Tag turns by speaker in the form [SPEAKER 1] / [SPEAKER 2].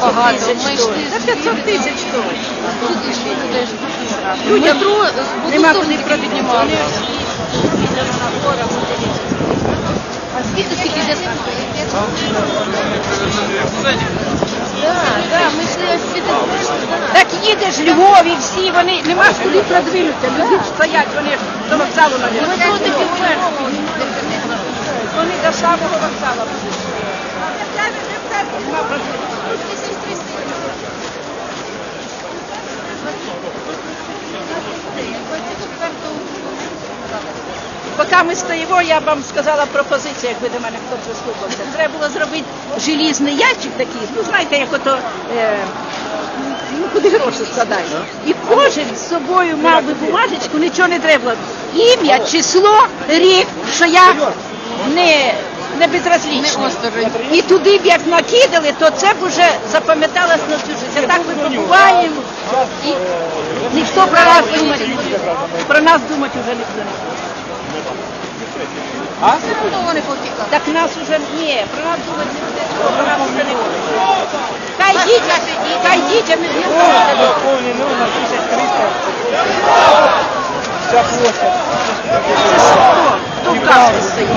[SPEAKER 1] Багато. Ми йшли
[SPEAKER 2] За 500 тисяч точно.
[SPEAKER 1] Людям метро
[SPEAKER 2] нема
[SPEAKER 1] буду
[SPEAKER 2] куди
[SPEAKER 1] куди піднімати. А скільки скільки йде
[SPEAKER 2] Їдеш Львові, всі вони, нема ж куди продвинутися. Люди стоять, вони ж до вокзалу навіть.
[SPEAKER 1] Метро таки
[SPEAKER 2] Вони до самого вокзалу. Поки ми стоїмо, я б вам сказала пропозицію, якби до мене хтось заслухався. Треба було зробити желізний ящик такий, ну знаєте, як ото е, ну, куди гроші складають. І кожен з собою мав би бумажечку, нічого не треба. було. Ім'я, число, рік, що я не, не безразлічна. І туди б як накидали, то це б уже запам'яталось на всю життя. Так ми побуваємо, і ніхто про нас думати не буде. Про нас думати вже ніхто не буде.
[SPEAKER 1] Ну, вони потікали.
[SPEAKER 2] Так нас уже ні, про нас думати не буде. Про нас вже не буде. Хай дітя, йдіть, а не буде.
[SPEAKER 3] Повний номер 1300. Вся площадь.
[SPEAKER 2] Тут Хто стоїть?